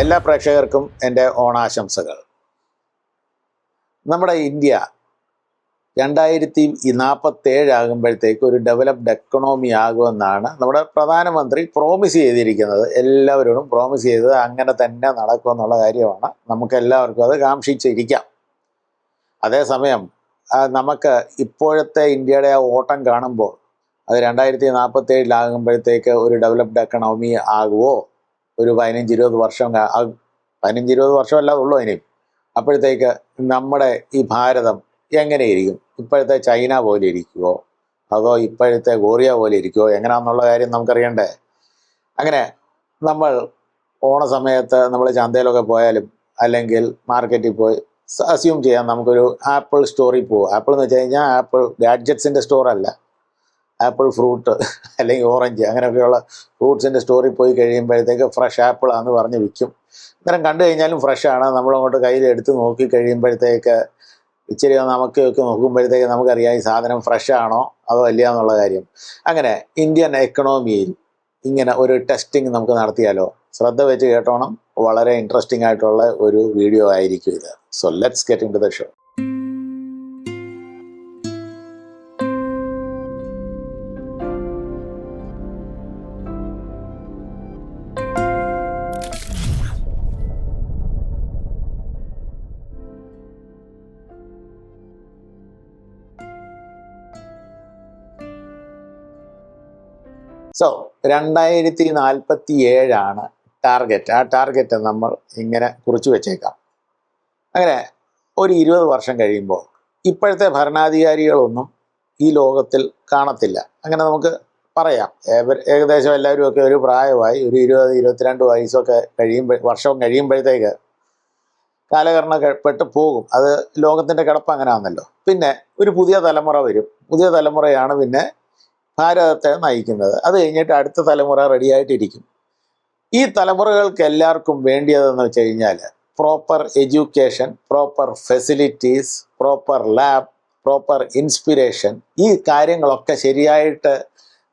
എല്ലാ പ്രേക്ഷകർക്കും എന്റെ ഓണാശംസകൾ. നമ്മുടെ ഇന്ത്യ രണ്ടായിരത്തി നാൽപ്പത്തേഴ് ആകുമ്പോഴത്തേക്ക് ഒരു ഡെവലപ്ഡ് എക്കണോമി ആകുമെന്നാണ് നമ്മുടെ പ്രധാനമന്ത്രി പ്രോമിസ് ചെയ്തിരിക്കുന്നത്. എല്ലാവരോടും പ്രോമിസ് ചെയ്തത് അങ്ങനെ തന്നെ നടക്കുമെന്നുള്ള കാര്യമാണ്. നമുക്ക് എല്ലാവർക്കും അത് കാംക്ഷിച്ചിരിക്കാം. അതേസമയം നമുക്ക് ഇപ്പോഴത്തെ ഇന്ത്യയുടെ ആ ഓട്ടം കാണുമ്പോൾ അത് രണ്ടായിരത്തി നാൽപ്പത്തേഴിലാകുമ്പോഴത്തേക്ക് ഒരു ഡെവലപ്ഡ് എക്കണോമി ആകുമോ ഒരു പതിനഞ്ച് ഇരുപത് വർഷം പതിനഞ്ച് ഇരുപത് വർഷമല്ല ഉള്ളൂ ഇനിയും അപ്പോഴത്തേക്ക് നമ്മുടെ ഈ ഭാരതം എങ്ങനെയിരിക്കും? ഇപ്പോഴത്തെ ചൈന പോലെ ഇരിക്കുമോ അതോ ഇപ്പോഴത്തെ കൊറിയ പോലെ ഇരിക്കുമോ എങ്ങനെയാണെന്നുള്ള കാര്യം നമുക്കറിയണ്ടേ? അങ്ങനെ നമ്മൾ ഓണ സമയത്ത് നമ്മൾ ചന്തയിലൊക്കെ പോയാലും അല്ലെങ്കിൽ മാർക്കറ്റിൽ പോയി അസ്യൂം ചെയ്യാം നമുക്കൊരു ആപ്പിൾ സ്റ്റോറിൽ പോകും ആപ്പിൾ എന്ന് വെച്ച് കഴിഞ്ഞാൽ ആപ്പിൾ ഗാഡ്ജറ്റ്സിന്റെ സ്റ്റോർ അല്ല ആപ്പിൾ ഫ്രൂട്ട് അല്ലെങ്കിൽ ഓറഞ്ച് അങ്ങനെയൊക്കെയുള്ള ഫ്രൂട്ട്സിന്റെ സ്റ്റോറിൽ പോയി കഴിയുമ്പോഴത്തേക്ക് ഫ്രഷ് ആപ്പിളാന്ന് പറഞ്ഞ് വിൽക്കും. അന്നേരം കണ്ടു കഴിഞ്ഞാലും ഫ്രഷാണ് നമ്മളങ്ങോട്ട് കയ്യിൽ എടുത്ത് നോക്കി കഴിയുമ്പോഴത്തേക്ക് ഇച്ചിരി നമുക്ക് ഒക്കെ നോക്കുമ്പോഴത്തേക്ക് നമുക്കറിയാം ഈ സാധനം ഫ്രഷ് ആണോ അതോ അല്ല എന്നുള്ള കാര്യം. അങ്ങനെ ഇന്ത്യൻ എക്കണോമിയിൽ ഇങ്ങനെ ഒരു ടെസ്റ്റിംഗ് നമുക്ക് നടത്തിയാലോ? ശ്രദ്ധ വെച്ച് കേട്ടോണം. വളരെ ഇൻട്രസ്റ്റിംഗ് ആയിട്ടുള്ള ഒരു വീഡിയോ ആയിരിക്കും ഇത്. So let's get into the show രണ്ടായിരത്തി നാൽപ്പത്തി ഏഴാണ് ടാർഗറ്റ്. ആ ടാർഗറ്റ് നമ്മൾ ഇങ്ങനെ കുറിച്ചു വെച്ചേക്കാം. അങ്ങനെ ഒരു ഇരുപത് വർഷം കഴിയുമ്പോൾ ഇപ്പോഴത്തെ ഭരണാധികാരികളൊന്നും ഈ ലോകത്തിൽ കാണത്തില്ല. അങ്ങനെ നമുക്ക് പറയാം. ഏകദേശം എല്ലാവരും ഒക്കെ ഒരു പ്രായമായി ഒരു ഇരുപത് ഇരുപത്തിരണ്ട് വയസ്സൊക്കെ കഴിയുമ്പോൾ വർഷവും കഴിയുമ്പോഴത്തേക്ക് കാലകരണപ്പെട്ട് പോകും. അത് ലോകത്തിന്റെ കിടപ്പ് അങ്ങനെ ആണല്ലോ പിന്നെ ഒരു പുതിയ തലമുറ വരും. പുതിയ തലമുറയാണ് പിന്നെ ഭാരതത്തെ നയിക്കുന്നത്. അത് കഴിഞ്ഞിട്ട് അടുത്ത തലമുറ റെഡിയായിട്ടിരിക്കും ഈ തലമുറകൾക്ക് എല്ലാവർക്കും വേണ്ടിയതെന്ന് വെച്ച് കഴിഞ്ഞാൽ proper education proper facilities proper lab proper inspiration ഈ കാര്യങ്ങളൊക്കെ ശരിയായിട്ട്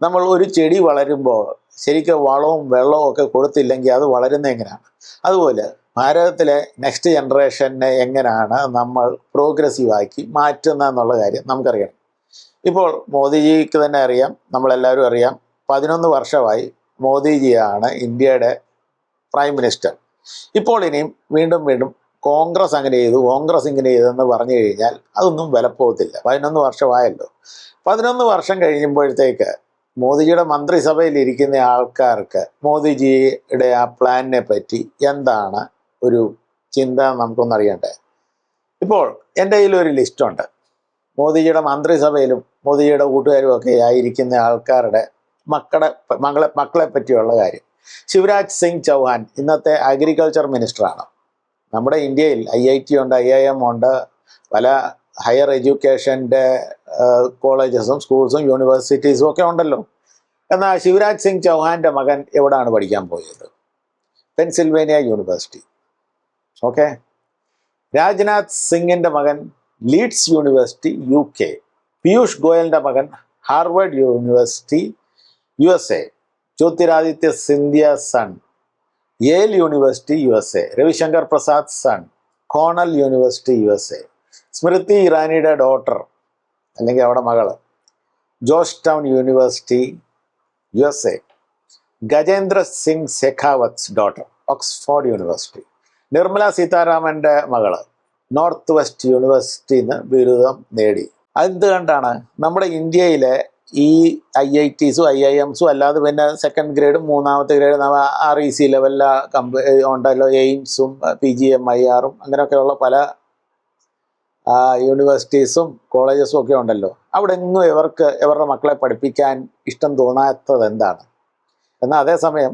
നമ്മൾ ഒരു ചെടി വളരുമ്പോൾ ശരിക്കും വളവും വെള്ളവും ഒക്കെ കൊടുത്തില്ലെങ്കിൽ അത് വളരുന്ന എങ്ങനെയാണ്? അതുപോലെ ഭാരതത്തിലെ നെക്സ്റ്റ് ജനറേഷനെ എങ്ങനെയാണ് നമ്മൾ പ്രോഗ്രസീവാക്കി മാറ്റുന്ന എന്നുള്ള കാര്യം നമുക്കറിയണം. ഇപ്പോൾ മോദിജിക്ക് തന്നെ അറിയാം നമ്മളെല്ലാവരും അറിയാം പതിനൊന്ന് വർഷമായി മോദിജിയാണ് ഇന്ത്യയുടെ പ്രൈം മിനിസ്റ്റർ. ഇപ്പോൾ ഇനിയും വീണ്ടും വീണ്ടും കോൺഗ്രസ് അങ്ങനെ ചെയ്തു കോൺഗ്രസ് ഇങ്ങനെ ചെയ്തെന്ന് പറഞ്ഞു കഴിഞ്ഞാൽ അതൊന്നും വിലപ്പോകത്തില്ല. പതിനൊന്ന് വർഷമായല്ലോ. പതിനൊന്ന് വർഷം കഴിയുമ്പോഴത്തേക്ക് മോദിജിയുടെ മന്ത്രിസഭയിൽ ഇരിക്കുന്ന ആൾക്കാർക്ക് മോദിജിയുടെ ആ പ്ലാനിനെ പറ്റി എന്താണ് ഒരു ചിന്ത നമുക്കൊന്നറിയണ്ടേ ഇപ്പോൾ എന്റെ കയ്യിൽ ഒരു ലിസ്റ്റുണ്ട് മോദിജിയുടെ മന്ത്രിസഭയിലും മോദിജിയുടെ കൂട്ടുകാരും ഒക്കെ ആയിരിക്കുന്ന ആൾക്കാരുടെ മക്കളെ മകളെ മക്കളെ പറ്റിയുള്ള കാര്യം. ശിവരാജ് സിംഗ് ചൗഹാൻ ഇന്നത്തെ അഗ്രികൾച്ചർ മിനിസ്റ്ററാണ് നമ്മുടെ ഇന്ത്യയിൽ ഐ ഐ ടി ഉണ്ട് ഐ ഐ എം ഉണ്ട് പല ഹയർ എഡ്യൂക്കേഷന്റെ കോളേജസും സ്കൂൾസും യൂണിവേഴ്സിറ്റീസും ഒക്കെ ഉണ്ടല്ലോ. എന്നാൽ ശിവരാജ് സിംഗ് ചൗഹാന്റെ മകൻ എവിടെയാണ് പഠിക്കാൻ പോയത്? Pennsylvania university. ഓക്കെ? രാജ്നാഥ് സിംഗിന്റെ മകൻ Leeds university U K Piyush ഗോയലിന്റെ മകൻ Harvard university U S A Jyotiraditya Scindia son Yale university U S A Ravishankar Prasad son Cornell university U S A Smriti ഇറാനിയുടെ daughter അല്ലെങ്കിൽ അവിടെ മകൾ Georgetown university U S A Gajendra Singh ശെഖാവത്സ് daughter Oxford university Nirmala സീതാരാമന്റെ മകൾ north west യൂണിവേഴ്സിറ്റിയിൽ നിന്ന് ബിരുദം നേടി. അതെന്തുകൊണ്ടാണ് നമ്മുടെ ഇന്ത്യയിലെ ഈ ഐ ഐ ടീസും ഐ ഐ എംസും അല്ലാതെ പിന്നെ സെക്കൻഡ് ഗ്രേഡും മൂന്നാമത്തെ ഗ്രേഡും ആർ ഇ സി ലെവലിലെ കമ്പ ഉണ്ടല്ലോ എയിംസും പി ജി എം ഐ ആറും അങ്ങനെയൊക്കെയുള്ള പല യൂണിവേഴ്സിറ്റീസും കോളേജസും ഒക്കെ ഉണ്ടല്ലോ. അവിടെ എങ്ങും ഇവർക്ക് ഇവരുടെ മക്കളെ പഠിപ്പിക്കാൻ ഇഷ്ടം തോന്നാത്തത് എന്താണ് എന്നാൽ അതേസമയം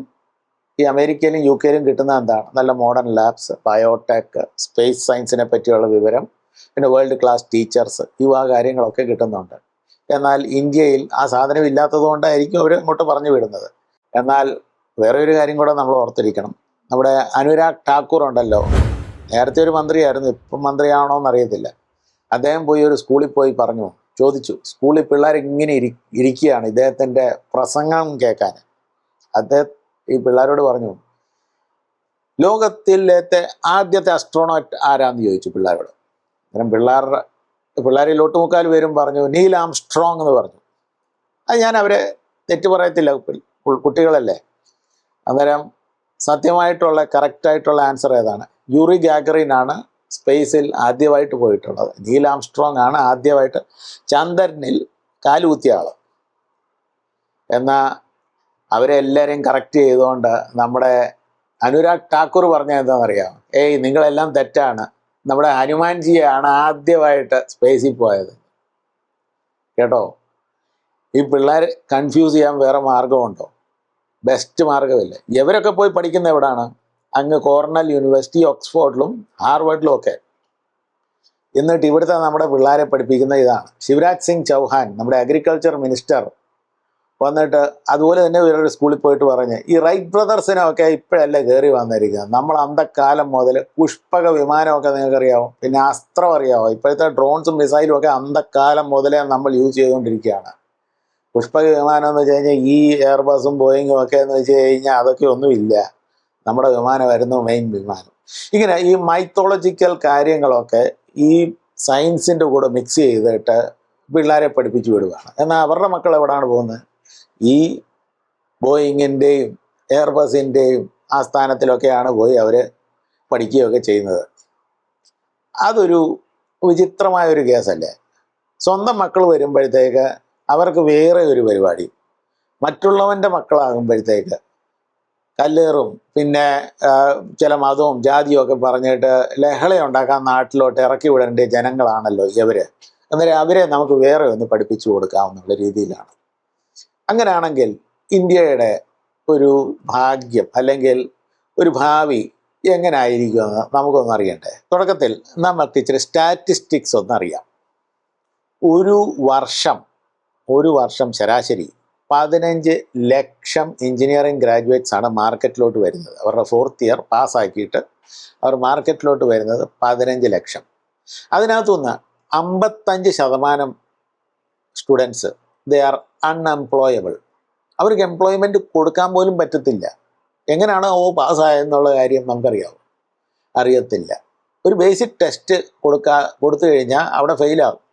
ഈ അമേരിക്കയിലും യു കെയിലും കിട്ടുന്ന എന്താണ് നല്ല മോഡേൺ ലാബ്സ് ബയോടെക് സ്പേസ് സയൻസിനെ പറ്റിയുള്ള വിവരം പിന്നെ വേൾഡ് ക്ലാസ് ടീച്ചേഴ്സ് ഈ കാര്യങ്ങളൊക്കെ കിട്ടുന്നുണ്ട്. എന്നാൽ ഇന്ത്യയിൽ ആ സാധനം ഇല്ലാത്തത് കൊണ്ടായിരിക്കും അവർ ഇങ്ങോട്ട് പറഞ്ഞു വിടുന്നത്. എന്നാൽ വേറെ ഒരു കാര്യം കൂടെ നമ്മൾ ഓർത്തിരിക്കണം. നമ്മുടെ അനുരാഗ് ഠാക്കൂർ ഉണ്ടല്ലോ. നേരത്തെ ഒരു മന്ത്രിയായിരുന്നു ഇപ്പം മന്ത്രിയാണോ എന്നറിയത്തില്ല. അദ്ദേഹം പോയി ഒരു സ്കൂളിൽ പോയി പറഞ്ഞു ചോദിച്ചു സ്കൂളിൽ പിള്ളേർ ഇങ്ങനെ ഇരി ഇരിക്കുകയാണ് ഇദ്ദേഹത്തിന്റെ പ്രസംഗം കേൾക്കാൻ. അദ്ദേഹം ഈ പിള്ളേരോട് പറഞ്ഞു ലോകത്തിലത്തെ ആദ്യത്തെ അസ്ട്രോണോട്ട് ആരാന്ന് ചോദിച്ചു പിള്ളേരോട്. അന്നേരം പിള്ളേരുടെ പിള്ളേരിൽ ഒട്ടുമുക്കാൽ പേരും പറഞ്ഞു നീൽ ആം സ്ട്രോങ് എന്ന് പറഞ്ഞു. അത് ഞാൻ അവരെ തെറ്റ് പറയത്തില്ല കുട്ടികളല്ലേ. അന്നേരം സത്യമായിട്ടുള്ള കറക്റ്റായിട്ടുള്ള ആൻസർ ഏതാണ്? യൂറി ഗാഗറിൻ ആണ് സ്പേസിൽ ആദ്യമായിട്ട് പോയിട്ടുള്ളത്. നീൽ ആം സ്ട്രോങ് ആണ് ആദ്യമായിട്ട് ചന്ദ്രനിൽ കാലുകുത്തിയ ആൾ. എന്നാൽ അവരെ എല്ലാവരെയും കറക്റ്റ് ചെയ്തുകൊണ്ട് നമ്മുടെ അനുരാഗ് ഠാക്കൂർ പറഞ്ഞ എന്താണെന്നറിയാം? ഏയ് നിങ്ങളെല്ലാം തെറ്റാണ്. നമ്മുടെ ഹനുമാൻജിയാണ് ആദ്യമായിട്ട് സ്പേസിൽ പോയത്. കേട്ടോ? ഈ പിള്ളേർ കൺഫ്യൂസ് ചെയ്യാൻ വേറെ മാർഗമുണ്ടോ ബെസ്റ്റ് മാർഗമില്ല ഇവരൊക്കെ പോയി പഠിക്കുന്ന എവിടാണ്? അങ്ങ് കോർണൽ യൂണിവേഴ്സിറ്റി ഓക്സ്ഫോർഡിലും ഹാർവേഡിലും ഒക്കെ. എന്നിട്ട് ഇവിടുത്തെ നമ്മുടെ പിള്ളേരെ പഠിപ്പിക്കുന്ന ഇതാണ്. ശിവരാജ് സിംഗ് ചൗഹാൻ നമ്മുടെ അഗ്രികൾച്ചർ മിനിസ്റ്റർ വന്നിട്ട് അതുപോലെ തന്നെ വേറൊരു സ്കൂളിൽ പോയിട്ട് പറഞ്ഞ് ഈ റൈറ്റ് ബ്രദേഴ്സിനൊക്കെ ഇപ്പോഴല്ലേ കയറി വന്നിരിക്കുന്നത് നമ്മൾ അന്തക്കാലം മുതൽ പുഷ്പക വിമാനമൊക്കെ നിങ്ങൾക്കറിയാമോ പിന്നെ അസ്ത്രം അറിയാമോ ഇപ്പോഴത്തെ ഡ്രോൺസും മിസൈലും ഒക്കെ അന്തക്കാലം മുതലേ നമ്മൾ യൂസ് ചെയ്തുകൊണ്ടിരിക്കുകയാണ്. പുഷ്പക വിമാനം എന്ന് വെച്ച് കഴിഞ്ഞാൽ ഈ എയർബസും ബോയിങ്ങും ഒക്കെ എന്ന് വെച്ച് കഴിഞ്ഞാൽ അതൊക്കെ ഒന്നുമില്ല നമ്മുടെ വിമാനമായിരുന്നു മെയിൻ വിമാനം. ഇങ്ങനെ ഈ മൈത്തോളജിക്കൽ കാര്യങ്ങളൊക്കെ ഈ സയൻസിന്റെ കൂടെ മിക്സ് ചെയ്തിട്ട് പിള്ളേരെ പഠിപ്പിച്ചു വിടുകയാണ് എന്നാൽ അവരുടെ മക്കൾ എവിടെയാണ് പോകുന്നത്? ഈ ബോയിങ്ങിന്റെയും എയർബസിന്റെയും ആ സ്ഥാനത്തിലൊക്കെയാണ് പോയി അവർ പഠിക്കുകയൊക്കെ ചെയ്യുന്നത്. അതൊരു വിചിത്രമായ ഒരു കേസല്ലേ? സ്വന്തം മക്കൾ വരുമ്പോഴത്തേക്ക് അവർക്ക് വേറെ ഒരു പരിപാടി. മറ്റുള്ളവന്റെ മക്കളാകുമ്പോഴത്തേക്ക് കല്ലേറും പിന്നെ ചില മതവും ജാതിയും ഒക്കെ പറഞ്ഞിട്ട് ലഹള ഉണ്ടാക്കാൻ നാട്ടിലോട്ട് ഇറക്കി വിടേണ്ട ജനങ്ങളാണല്ലോ ഇവർ അന്നേരം അവരെ നമുക്ക് വേറെ ഒന്ന് പഠിപ്പിച്ചു കൊടുക്കാവുന്നുള്ള രീതിയിലാണ്. അങ്ങനെയാണെങ്കിൽ ഇന്ത്യയുടെ ഒരു ഭാഗ്യം അല്ലെങ്കിൽ ഒരു ഭാവി എങ്ങനെ ആയിരിക്കുമെന്ന് നമുക്കൊന്ന് അറിയണ്ടേ? തുടക്കത്തിൽ നമുക്ക് ഇച്ചിരി സ്റ്റാറ്റിസ്റ്റിക്സ് ഒന്നറിയാം ഒരു വർഷം ഒരു വർഷം ശരാശരി പതിനഞ്ച് ലക്ഷം എഞ്ചിനീയറിംഗ് ഗ്രാജുവേറ്റ്സ് ആണ് മാർക്കറ്റിലോട്ട് വരുന്നത്. അവരുടെ ഫോർത്ത് ഇയർ പാസ്സാക്കിയിട്ട് അവർ മാർക്കറ്റിലോട്ട് വരുന്നത് പതിനഞ്ച് ലക്ഷം. അതിനകത്തുനിന്ന് അമ്പത്തഞ്ച് ശതമാനം സ്റ്റുഡൻസ് ദേ ആർ അൺഎംപ്ലോയബിൾ അവർക്ക് എംപ്ലോയ്മെന്റ് കൊടുക്കാൻ പോലും പറ്റത്തില്ല. എങ്ങനെയാണ് ഓ പാസ്സായെന്നുള്ള കാര്യം നമുക്കറിയാവും അറിയത്തില്ല. ഒരു ബേസിക് ടെസ്റ്റ് കൊടുക്കാ കൊടുത്തു കഴിഞ്ഞാൽ അവിടെ ഫെയിലാകും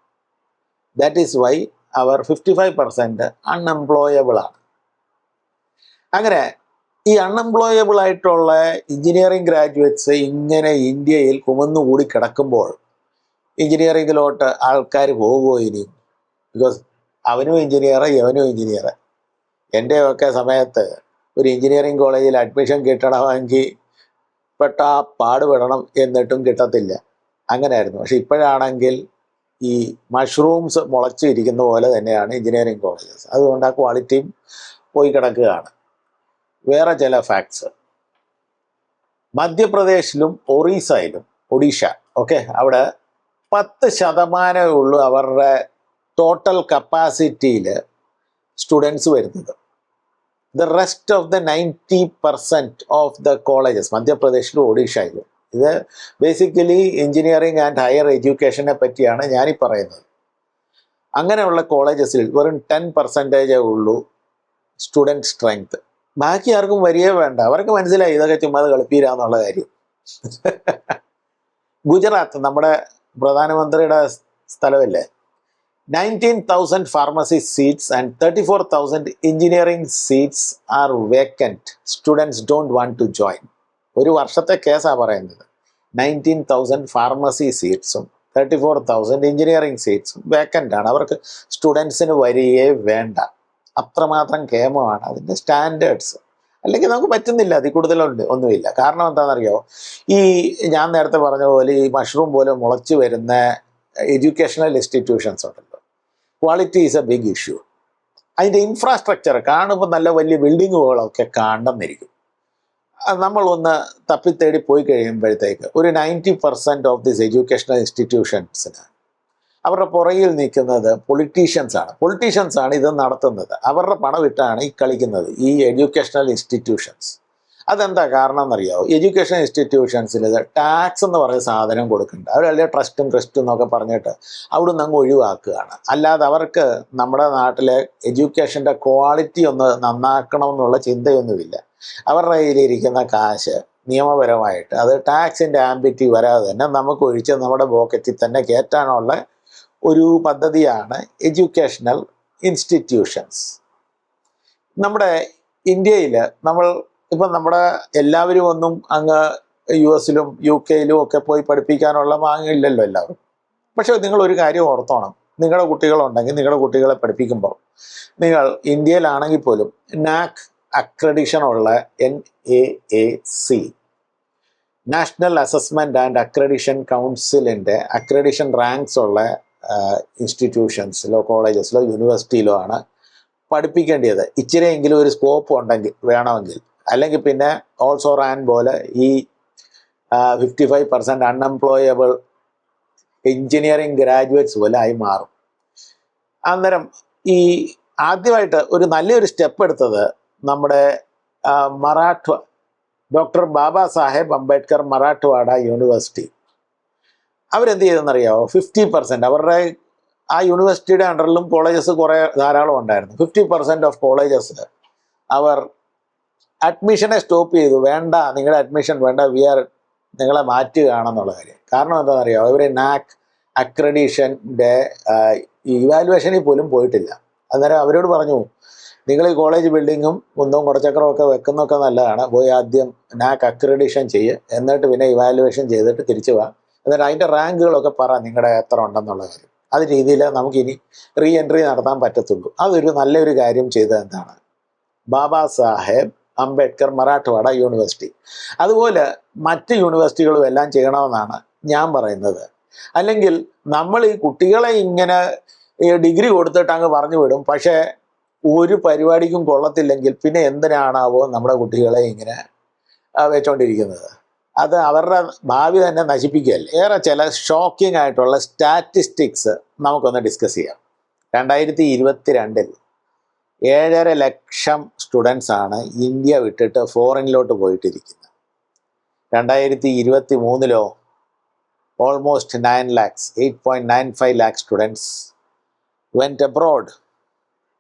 ദാറ്റ് ഈസ് വൈ അവർ ഫിഫ്റ്റി ഫൈവ് പെർസെന്റ് അൺഎംപ്ലോയബിൾ ആണ്. അങ്ങനെ ഈ അൺഎംപ്ലോയബിൾ ആയിട്ടുള്ള എഞ്ചിനീയറിംഗ് ഗ്രാജുവേറ്റ്സ് ഇങ്ങനെ ഇന്ത്യയിൽ കുമന്നുകൂടി കിടക്കുമ്പോൾ എഞ്ചിനീയറിംഗിലോട്ട് ആൾക്കാർ പോകുമോ ഇനി? ബിക്കോസ് അവനും എഞ്ചിനീയർ അവനും എഞ്ചിനീയർ. എന്റെയൊക്കെ സമയത്ത് ഒരു എഞ്ചിനീയറിംഗ് കോളേജിൽ അഡ്മിഷൻ കിട്ടണമെങ്കിൽ പെട്ടാ പാടുപെടണം എന്നിട്ടും കിട്ടത്തില്ല. അങ്ങനെയായിരുന്നു. പക്ഷെ ഇപ്പോഴാണെങ്കിൽ ഈ മഷ്റൂംസ് മുളച്ചിരിക്കുന്ന പോലെ തന്നെയാണ് എഞ്ചിനീയറിംഗ് കോളേജസ്. അതുകൊണ്ട് ആ ക്വാളിറ്റിയും പോയി കിടക്കുകയാണ്. വേറെ ചില ഫാക്ട്സ്. മധ്യപ്രദേശിലും ഒറീസയിലും ഒഡീഷ ഓക്കെ അവിടെ പത്ത് ശതമാനമേ ഉള്ളൂ അവരുടെ ടോട്ടൽ കപ്പാസിറ്റിയിൽ സ്റ്റുഡൻസ് വരുന്നത്. The rest of the ninety percent of the colleges മധ്യപ്രദേശിലും ഒഡീഷയിലും. ഇത് ബേസിക്കലി എഞ്ചിനീയറിംഗ് ആൻഡ് ഹയർ എഡ്യൂക്കേഷനെ പറ്റിയാണ് ഞാനീ പറയുന്നത്. അങ്ങനെയുള്ള കോളേജസിൽ വെറും ടെൻ പെർസെന്റേജേ ഉള്ളൂ സ്റ്റുഡന്റ് സ്ട്രെങ്ത് ബാക്കി ആർക്കും വരികയെ വേണ്ട. അവർക്ക് മനസ്സിലായി ഇതൊക്കെ ചുമ്മാ കളിപ്പീരാന്നുള്ള കാര്യം. ഗുജറാത്ത് നമ്മുടെ പ്രധാനമന്ത്രിയുടെ സ്ഥലമല്ലേ? Nineteen thousand pharmacy seats and thirty four thousand engineering seats are vacant students don't want to join ഒരു വർഷത്തെ കേസാണ് പറയുന്നത്. നയന്റീൻ തൗസൻഡ് ഫാർമസി സീറ്റ്സും തേർട്ടി ഫോർ തൗസൻഡ് എഞ്ചിനീയറിംഗ് സീറ്റ്സും വേക്കന്റ് ആണ്. അവർക്ക് സ്റ്റുഡൻസിന് വരികയേ വേണ്ട. അത്രമാത്രം കേമമാണ് അതിന്റെ സ്റ്റാൻഡേർഡ്സ് അല്ലെങ്കിൽ നമുക്ക് പറ്റുന്നില്ല അതിൽ കൂടുതലുണ്ട് ഒന്നുമില്ല. കാരണം എന്താണെന്നറിയോ? ഈ ഞാൻ നേരത്തെ പറഞ്ഞ പോലെ ഈ മഷ്റൂം പോലെ മുളച്ചു വരുന്ന എഡ്യൂക്കേഷണൽ ഇൻസ്റ്റിറ്റ്യൂഷൻസ് ഉണ്ടല്ലോ quality is a big issue അതിന്റെ ഇൻഫ്രാസ്ട്രക്ചർ കാണുമ്പോൾ നല്ല വലിയ ബിൽഡിങ്ങുകളൊക്കെ കാണണമെന്നിരിക്കും. നമ്മളൊന്ന് തപ്പിത്തേടി പോയി കഴിയുമ്പോഴത്തേക്ക് ഒരു ninety percent of this educational ഇൻസ്റ്റിറ്റ്യൂഷൻസിന് അവരുടെ പുറകിൽ നിൽക്കുന്നത് പൊളിറ്റീഷ്യൻസാണ് പൊളിറ്റീഷ്യൻസാണ് ഇത് നടത്തുന്നത്. അവരുടെ പണമിട്ടാണ് ഈ കളിക്കുന്നത് ഈ എഡ്യൂക്കേഷണൽ ഇൻസ്റ്റിറ്റ്യൂഷൻസ് അതെന്താ കാരണം എന്നറിയാമോ എഡ്യൂക്കേഷൻ ഇൻസ്റ്റിറ്റ്യൂഷൻസിൽ ടാക്സ് എന്ന് പറഞ്ഞ സാധനം കൊടുക്കുന്നുണ്ട് അവരല്ലേ ട്രസ്റ്റും ട്രസ്റ്റും എന്നൊക്കെ പറഞ്ഞിട്ട് അവിടുന്ന് അങ്ങ് ഒഴിവാക്കുകയാണ്. അല്ലാതെ അവർക്ക് നമ്മുടെ നാട്ടിലെ എഡ്യൂക്കേഷന്റെ ക്വാളിറ്റി ഒന്ന് നന്നാക്കണം എന്നുള്ള ചിന്തയൊന്നുമില്ല. അവരുടെ കയ്യിലിരിക്കുന്ന കാശ് നിയമപരമായിട്ട് അത് ടാക്സിന്റെ ആംബിറ്റി വരാതെ തന്നെ നമുക്ക് ഒഴിച്ച് നമ്മുടെ പോക്കറ്റിൽ തന്നെ കയറ്റാനുള്ള ഒരു പദ്ധതിയാണ് എഡ്യൂക്കേഷണൽ ഇൻസ്റ്റിറ്റ്യൂഷൻസ് നമ്മുടെ ഇന്ത്യയിൽ നമ്മൾ ഇപ്പം നമ്മുടെ എല്ലാവരും ഒന്നും അങ്ങ് യു എസിലും യു കെയിലും ഒക്കെ പോയി പഠിപ്പിക്കാനുള്ള മാങ്ങയില്ലല്ലോ എല്ലാവരും. പക്ഷെ നിങ്ങൾ ഒരു കാര്യം ഓർത്തോണം. നിങ്ങളുടെ കുട്ടികളുണ്ടെങ്കിൽ നിങ്ങളുടെ കുട്ടികളെ പഠിപ്പിക്കുമ്പോൾ നിങ്ങൾ ഇന്ത്യയിലാണെങ്കിൽ പോലും നാക് അക്രഡിഷൻ ഉള്ള N A A C national assessment and accreditation കൗൺസിലിന്റെ അക്രഡിഷൻ റാങ്ക്സ് ഉള്ള ഇൻസ്റ്റിറ്റ്യൂഷൻസിലോ കോളേജസിലോ യൂണിവേഴ്സിറ്റിയിലോ ആണ് പഠിപ്പിക്കേണ്ടത്. ഇച്ചിരിയെങ്കിലും ഒരു സ്കോപ്പ് ഉണ്ടെങ്കിൽ വേണമെങ്കിൽ അല്ലെങ്കിൽ പിന്നെ ഓൾസോ റാൻ പോലെ ഈ fifty five percent unemployable engineering graduates പോലെ ആയി മാറും. അന്നേരം ഈ ആദ്യമായിട്ട് ഒരു നല്ലൊരു സ്റ്റെപ്പ് എടുത്തത് നമ്മുടെ ആ, മറാഠ്വ ഡോക്ടർ ബാബാ സാഹേബ് അംബേദ്കർ മറാഠ്വാഡ യൂണിവേഴ്സിറ്റി അവരെന്ത് ചെയ്തെന്നറിയാമോ ഫിഫ്റ്റി പെർസെന്റ് അവരുടെ ആ യൂണിവേഴ്സിറ്റിയുടെ അണ്ടറിലും കോളേജസ് കുറേ ധാരാളം ഉണ്ടായിരുന്നു. ഫിഫ്റ്റി പെർസെന്റ് ഓഫ് കോളേജസ് അവർ അഡ്മിഷനെ സ്റ്റോപ്പ് ചെയ്തു. വേണ്ട നിങ്ങളുടെ അഡ്മിഷൻ വേണ്ട. വി ആർ നിങ്ങളെ മാറ്റുകയാണെന്നുള്ള കാര്യം. കാരണം എന്താണെന്നറിയോ? ഇവർ നാക് അക്രഡീഷന്റെ ഇവാലുവേഷനിൽ പോലും പോയിട്ടില്ല. അന്നേരം അവരോട് പറഞ്ഞു നിങ്ങൾ ഈ കോളേജ് ബിൽഡിങ്ങും കുന്തവും കുടച്ചക്രവും ഒക്കെ വെക്കുന്നൊക്കെ നല്ലതാണ്. പോയി ആദ്യം നാക്ക് അക്രഡീഷൻ ചെയ്യുക എന്നിട്ട് പിന്നെ ഇവാലുവേഷൻ ചെയ്തിട്ട് തിരിച്ചു വാ. എന്നിട്ട് അതിന്റെ റാങ്കുകളൊക്കെ പറ നിങ്ങളുടെ എത്ര ഉണ്ടെന്നുള്ള കാര്യം. അത് രീതിയിൽ നമുക്കിനി റീ എൻട്രി നടത്താൻ പറ്റത്തുള്ളൂ. അതൊരു നല്ലൊരു കാര്യം ചെയ്തത് എന്താണ്? ബാബാ സാഹേബ് അംബേദ്കർ മറാഠ്വാഡ യൂണിവേഴ്സിറ്റി. അതുപോലെ മറ്റ് യൂണിവേഴ്സിറ്റികളും എല്ലാം ചെയ്യണമെന്നാണ് ഞാൻ പറയുന്നത്. അല്ലെങ്കിൽ നമ്മൾ ഈ കുട്ടികളെ ഇങ്ങനെ ഡിഗ്രി കൊടുത്തിട്ട് അങ്ങ് പറഞ്ഞു വിടും. പക്ഷേ ഒരു പരിപാടിക്കും കൊള്ളത്തില്ലെങ്കിൽ പിന്നെ എന്തിനാണാവോ നമ്മുടെ കുട്ടികളെ ഇങ്ങനെ വെച്ചോണ്ടിരിക്കുന്നത്. അത് അവരുടെ ഭാവി തന്നെ നശിപ്പിക്കുകയല്ലേ. ഏറെ ചില ഷോക്കിംഗ് ആയിട്ടുള്ള സ്റ്റാറ്റിസ്റ്റിക്സ് നമുക്കൊന്ന് ഡിസ്കസ് ചെയ്യാം. രണ്ടായിരത്തി ഇരുപത്തി രണ്ടിൽ ഏഴര ലക്ഷം സ്റ്റുഡൻസ് ആണ് ഇന്ത്യ വിട്ടിട്ട് ഫോറിനിലോട്ട് പോയിട്ടിരിക്കുന്നത്. രണ്ടായിരത്തി ഇരുപത്തി മൂന്നിലോ almost nine lakhs eight point nine five lakh students went abroad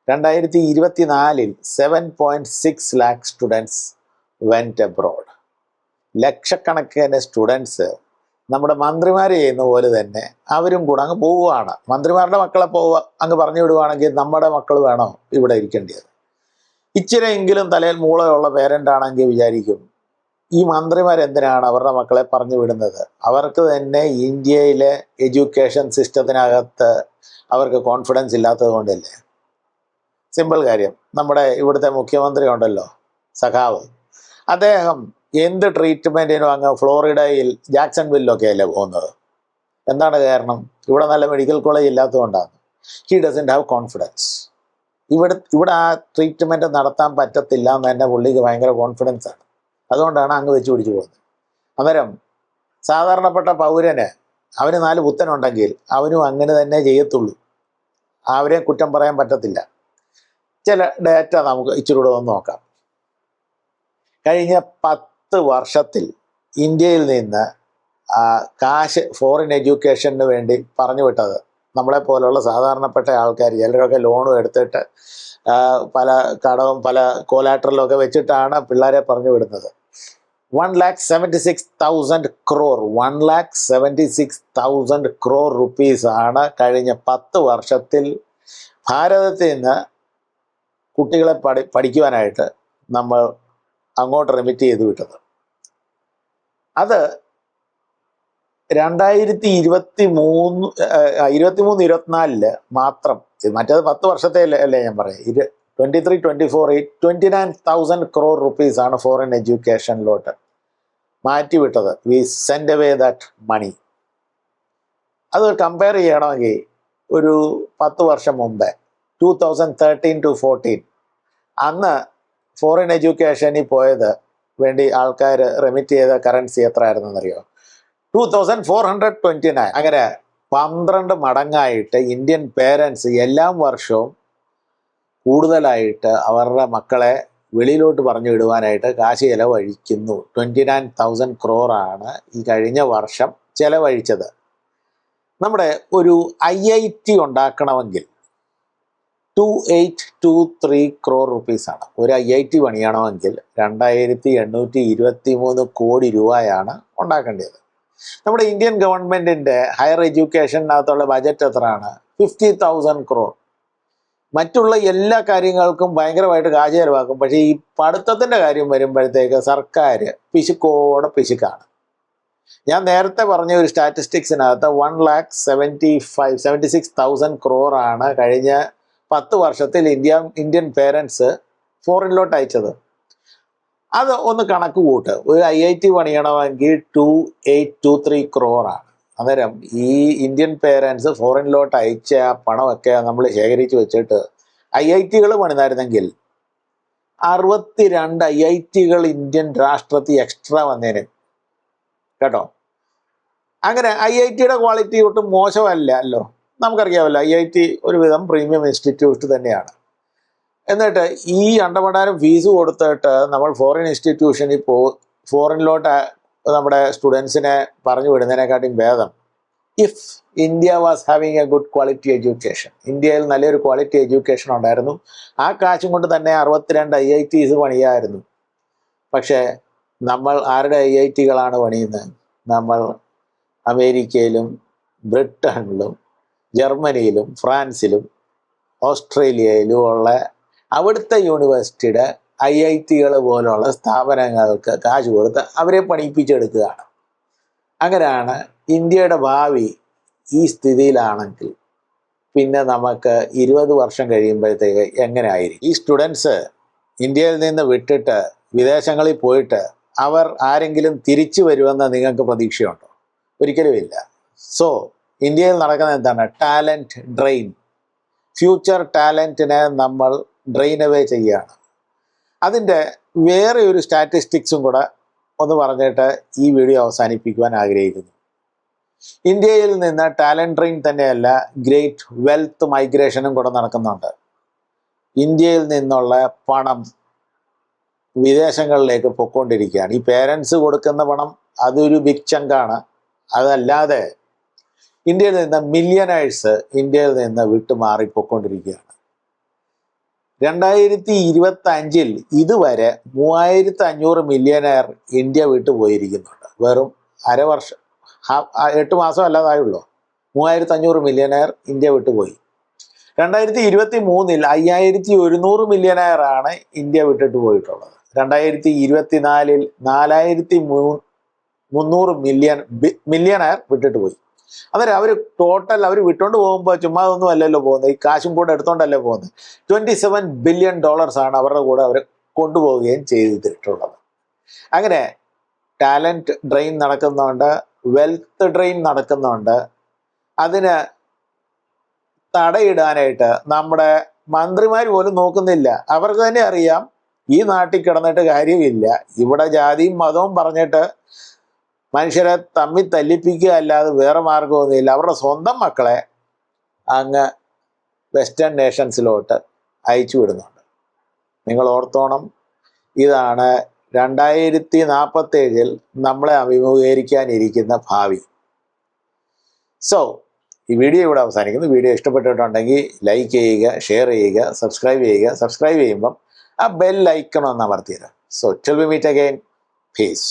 രണ്ടായിരത്തി ഇരുപത്തി നാലിൽ seven point six lakh students went abroad ലക്ഷക്കണക്കിന് സ്റ്റുഡൻസ് നമ്മുടെ മന്ത്രിമാർ ചെയ്യുന്ന പോലെ തന്നെ അവരും കൂടെ അങ്ങ് പോവുകയാണ്. മന്ത്രിമാരുടെ മക്കളെ പോവുക അങ്ങ് പറഞ്ഞു വിടുവാണെങ്കിൽ നമ്മുടെ മക്കൾ വേണോ ഇവിടെ ഇരിക്കേണ്ടത്. ഇച്ചിരെങ്കിലും തലയിൽ മൂളയുള്ള പേരന്റ് ആണെങ്കിൽ വിചാരിക്കും ഈ മന്ത്രിമാർ എന്തിനാണ് അവരുടെ മക്കളെ പറഞ്ഞു വിടുന്നത്? അവർക്ക് തന്നെ ഇന്ത്യയിലെ എഡ്യൂക്കേഷൻ സിസ്റ്റത്തിനകത്ത് അവർക്ക് കോൺഫിഡൻസ് ഇല്ലാത്തത് കൊണ്ടല്ലേ? സിമ്പിൾ കാര്യം നമ്മുടെ ഇവിടുത്തെ മുഖ്യമന്ത്രി ഉണ്ടല്ലോ സഖാവ്. അദ്ദേഹം എന്ത് ട്രീറ്റ്മെന്റിനും അങ്ങ് ഫ്ലോറിഡയിൽ ജാക്സൺ വില്ലൊക്കെ അല്ലേ പോകുന്നത്? എന്താണ് കാരണം? ഇവിടെ നല്ല മെഡിക്കൽ കോളേജ് ഇല്ലാത്തതുകൊണ്ടാണ്. ഹി ഡസന്റ് ഹാവ് കോൺഫിഡൻസ് ഇവിടെ ഇവിടെ ആ ട്രീറ്റ്മെന്റ് നടത്താൻ പറ്റത്തില്ല എന്ന് തന്നെ പുള്ളിക്ക് ഭയങ്കര കോൺഫിഡൻസ് ആണ്. അതുകൊണ്ടാണ് അങ്ങ് വെച്ച് പിടിച്ചു പോകുന്നത്. അന്നേരം സാധാരണപ്പെട്ട പൗരന് അവന് നാല് പുത്തനുണ്ടെങ്കിൽ അവനും അങ്ങനെ തന്നെ ചെയ്യത്തുള്ളൂ. അവരെ കുറ്റം പറയാൻ പറ്റത്തില്ല. ചില ഡേറ്റ നമുക്ക് ഇച്ചിരി കൂടെ ഒന്ന് നോക്കാം. കഴിഞ്ഞ പത്ത് വർഷത്തിൽ ഇന്ത്യയിൽ നിന്ന് കാശ് ഫോറിൻ എഡ്യൂക്കേഷന് വേണ്ടി പറഞ്ഞു വിട്ടത്. നമ്മളെ പോലുള്ള സാധാരണപ്പെട്ട ആൾക്കാർ ചിലരൊക്കെ ലോണും എടുത്തിട്ട് പല കടവും പല കോലാട്രലും ഒക്കെ വെച്ചിട്ടാണ് പിള്ളേരെ പറഞ്ഞു വിടുന്നത്. One lakh seventy six thousand crore one lakh seventy six thousand crore rupees ആണ് കഴിഞ്ഞ പത്ത് വർഷത്തിൽ ഭാരതത്തിൽ നിന്ന് കുട്ടികളെ പഠി പഠിക്കുവാനായിട്ട് നമ്മൾ അങ്ങോട്ട് റെമിറ്റ് ചെയ്ത് വിട്ടത്. അത് രണ്ടായിരത്തി ഇരുപത്തി മൂന്ന് ഇരുപത്തി മൂന്ന് ഇരുപത്തിനാലിൽ മാത്രം മറ്റേത് പത്ത് വർഷത്തെ അല്ലേ ഞാൻ പറയാം. ഇരു twenty three twenty four twenty nine thousand crore rupees ആണ് ഫോറിൻ എഡ്യൂക്കേഷനിലോട്ട് മാറ്റിവിട്ടത് we send away that money അത് കമ്പയർ ചെയ്യണമെങ്കിൽ ഒരു പത്ത് വർഷം മുമ്പേ two thousand thirteen to fourteen അന്ന് ഫോറിൻ എഡ്യൂക്കേഷനിൽ പോയത് വേണ്ടി ആൾക്കാർ റെമിറ്റ് ചെയ്ത കറൻസി എത്ര ആയിരുന്നെന്നറിയോ two thousand four hundred twenty nine അങ്ങനെ പന്ത്രണ്ട് മടങ്ങായിട്ട് ഇന്ത്യൻ പേരൻസ് എല്ലാ വർഷവും കൂടുതലായിട്ട് അവരുടെ മക്കളെ വെളിയിലോട്ട് പറഞ്ഞു വിടുവാനായിട്ട് കാശ് ചിലവഴിക്കുന്നു. ട്വന്റി നയൻ തൗസൻഡ് ക്രോറാണ് ഈ കഴിഞ്ഞ വർഷം ചിലവഴിച്ചത്. നമ്മുടെ ഒരു ഐ ഐ ടി ഉണ്ടാക്കണമെങ്കിൽ two eight two three crore റുപ്പീസാണ് ഒരു ഐ ഐ ടി പണിയണമെങ്കിൽ രണ്ടായിരത്തി എണ്ണൂറ്റി ഇരുപത്തി മൂന്ന് കോടി രൂപയാണ് ഉണ്ടാക്കേണ്ടത്. നമ്മുടെ ഇന്ത്യൻ ഗവൺമെന്റിന്റെ ഹയർ എഡ്യൂക്കേഷനകത്തുള്ള ബജറ്റ് എത്രയാണ്? ഫിഫ്റ്റി തൗസൻഡ് ക്രോർ മറ്റുള്ള എല്ലാ കാര്യങ്ങൾക്കും ഭയങ്കരമായിട്ട് കാശ് ചെലവാക്കും പക്ഷേ ഈ പഠിത്തത്തിന്റെ കാര്യം വരുമ്പോഴത്തേക്ക് സർക്കാർ പിശുക്കോടെ പിശുക്കാണ്. ഞാൻ നേരത്തെ പറഞ്ഞ ഒരു സ്റ്റാറ്റിസ്റ്റിക്സിനകത്ത് one lakh seventy five seventy six thousand ക്രോറാണ് കഴിഞ്ഞ പത്ത് വർഷത്തിൽ ഇന്ത്യ ഇന്ത്യൻ പേരൻസ് ഫോറിനിലോട്ട് അയച്ചത്. അത് ഒന്ന് കണക്ക് കൂട്ട്. ഒരു ഐ ഐ ടി പണിയണമെങ്കിൽ ടു എയ്റ്റ് ടു ത്രീ ക്രോറാണ് അന്നേരം ഈ ഇന്ത്യൻ പേരൻസ് ഫോറിനിലോട്ട് അയച്ച ആ പണമൊക്കെ നമ്മൾ ശേഖരിച്ച് വെച്ചിട്ട് ഐ ഐ ടികൾ പണിതായിരുന്നെങ്കിൽ അറുപത്തിരണ്ട് ഐ ഐ ടികൾ ഇന്ത്യൻ രാഷ്ട്രത്തിൽ എക്സ്ട്രാ വന്നേനെ. കേട്ടോ? അങ്ങനെ ഐ ഐ ടിയുടെ ക്വാളിറ്റി ഒട്ടും മോശമല്ല അല്ലോ നമുക്കറിയാമല്ലോ ഐ ഐ ടി ഒരുവിധം പ്രീമിയം ഇൻസ്റ്റിറ്റ്യൂട്ട് തന്നെയാണ്. എന്നിട്ട് ഈ അണ്ടപടാരം ഫീസ് കൊടുത്തിട്ട് നമ്മൾ ഫോറിൻ ഇൻസ്റ്റിറ്റ്യൂഷനിൽ പോ ഫോറിനിലോട്ട് നമ്മുടെ സ്റ്റുഡൻസിനെ പറഞ്ഞു വിടുന്നതിനെക്കാട്ടിയും ഭേദം if India was having a good quality education ഇന്ത്യയിൽ നല്ലൊരു ക്വാളിറ്റി എഡ്യൂക്കേഷൻ ഉണ്ടായിരുന്നു. ആ കാശും കൊണ്ട് തന്നെ അറുപത്തിരണ്ട് ഐ ഐ ടീസ് പണിയായിരുന്നു. പക്ഷേ നമ്മൾ ആരുടെ ഐ ഐ ടികളാണ് പണിയുന്നത്? നമ്മൾ അമേരിക്കയിലും ബ്രിട്ടനിലും ജർമ്മനിയിലും ഫ്രാൻസിലും ഓസ്ട്രേലിയയിലും ഉള്ള അവിടുത്തെ യൂണിവേഴ്സിറ്റിയുടെ ഐ ഐ ടികൾ പോലുള്ള സ്ഥാപനങ്ങൾക്ക് കാശ് കൊടുത്ത് അവരെ പണിയിപ്പിച്ചെടുക്കുകയാണ്. അങ്ങനെയാണ് ഇന്ത്യയുടെ ഭാവി ഈ സ്ഥിതിയിലാണെങ്കിൽ പിന്നെ നമുക്ക് ഇരുപത് വർഷം കഴിയുമ്പോഴത്തേക്ക് എങ്ങനെ ആയിരിക്കും? ഈ സ്റ്റുഡൻസ് ഇന്ത്യയിൽ നിന്ന് വിട്ടിട്ട് വിദേശങ്ങളിൽ പോയിട്ട് അവർ ആരെങ്കിലും തിരിച്ചു വരുമെന്ന് നിങ്ങൾക്ക് പ്രതീക്ഷയുണ്ടോ? ഒരിക്കലുമില്ല. സോ ഇന്ത്യയിൽ നടക്കുന്ന എന്താണ്? ടാലന്റ് ഡ്രെയിൻ ഫ്യൂച്ചർ ടാലന്റിനെ നമ്മൾ ഡ്രെയിൻ അവേ ചെയ്യുകയാണ്. അതിന്റെ വേറെ ഒരു സ്റ്റാറ്റിസ്റ്റിക്സും കൂടെ ഒന്ന് പറഞ്ഞിട്ട് ഈ വീഡിയോ അവസാനിപ്പിക്കുവാൻ ആഗ്രഹിക്കുന്നു. ഇന്ത്യയിൽ നിന്ന് ടാലന്റ് ഡ്രെയിൻ തന്നെയല്ല ഗ്രേറ്റ് വെൽത്ത് മൈഗ്രേഷനും കൂടെ നടക്കുന്നുണ്ട്. ഇന്ത്യയിൽ നിന്നുള്ള പണം വിദേശങ്ങളിലേക്ക് പൊക്കോണ്ടിരിക്കുകയാണ് ഈ പേരൻസ് കൊടുക്കുന്ന പണം അതൊരു ബിഗ് ചങ്കാണ് അതല്ലാതെ ഇന്ത്യയിൽ നിന്ന് മില്യനേഴ്സ് ഇന്ത്യയിൽ നിന്ന് വിട്ടുമാറി പൊക്കോണ്ടിരിക്കുകയാണ് രണ്ടായിരത്തി ഇരുപത്തി അഞ്ചിൽ ഇതുവരെ മൂവായിരത്തി അഞ്ഞൂറ് മില്യനയർ ഇന്ത്യ വിട്ടു പോയിരിക്കുന്നുണ്ട്. വെറും അരവർഷം എട്ട് മാസം അല്ലാതായുള്ളൂ. മൂവായിരത്തി അഞ്ഞൂറ് മില്യനയർ ഇന്ത്യ വിട്ടുപോയി രണ്ടായിരത്തി ഇരുപത്തി മൂന്നിൽ അയ്യായിരത്തി ഒരുന്നൂറ് മില്യനയർ ആണ് ഇന്ത്യ വിട്ടിട്ട് പോയിട്ടുള്ളത്. രണ്ടായിരത്തി ഇരുപത്തിനാലിൽ നാലായിരത്തി മൂ മുന്നൂറ് മില്യൺ മില്യണയർ വിട്ടിട്ട് പോയി. അന്നേരം അവർ ടോട്ടൽ അവർ വിട്ടുകൊണ്ട് പോകുമ്പോൾ ചുമ്മാ ഒന്നും അല്ലല്ലോ പോകുന്നത്. ഈ കാശും കൂടെ എടുത്തോണ്ടല്ലേ പോകുന്നത്. ട്വന്റി സെവൻ ബില്യൺ ഡോളേഴ്സ് ആണ് അവരുടെ കൂടെ അവർ കൊണ്ടുപോവുകയും ചെയ്തിട്ടുള്ളത്. അങ്ങനെ ടാലന്റ് ഡ്രെയിൻ നടക്കുന്നുണ്ട് വെൽത്ത് ഡ്രെയിൻ നടക്കുന്നുണ്ട് അതിന് തടയിടാനായിട്ട് നമ്മുടെ മന്ത്രിമാർ പോലും നോക്കുന്നില്ല. അവർക്ക് തന്നെ അറിയാം ഈ നാട്ടിൽ കിടന്നിട്ട് കാര്യമില്ല. ഇവിടെ ജാതിയും മതവും പറഞ്ഞിട്ട് മനുഷ്യരെ തമ്മിൽ തല്ലിപ്പിക്കുക അല്ലാതെ വേറെ മാർഗമൊന്നുമില്ല. അവരുടെ സ്വന്തം മക്കളെ അങ്ങ് വെസ്റ്റേൺ നേഷൻസിലോട്ട് അയച്ചു വിടുന്നുണ്ട്. നിങ്ങൾ ഓർത്തോണം ഇതാണ് രണ്ടായിരത്തി നാൽപ്പത്തേഴിൽ നമ്മളെ അഭിമുഖീകരിക്കാനിരിക്കുന്ന ഭാവി. സോ ഈ വീഡിയോ ഇവിടെ അവസാനിക്കുന്നു. വീഡിയോ ഇഷ്ടപ്പെട്ടിട്ടുണ്ടെങ്കിൽ ലൈക്ക് ചെയ്യുക ഷെയർ ചെയ്യുക സബ്സ്ക്രൈബ് ചെയ്യുക. സബ്സ്ക്രൈബ് ചെയ്യുമ്പം ആ ബെൽ ഐക്കൺ ഒന്ന് അമർത്തിയത് so till we meet again peace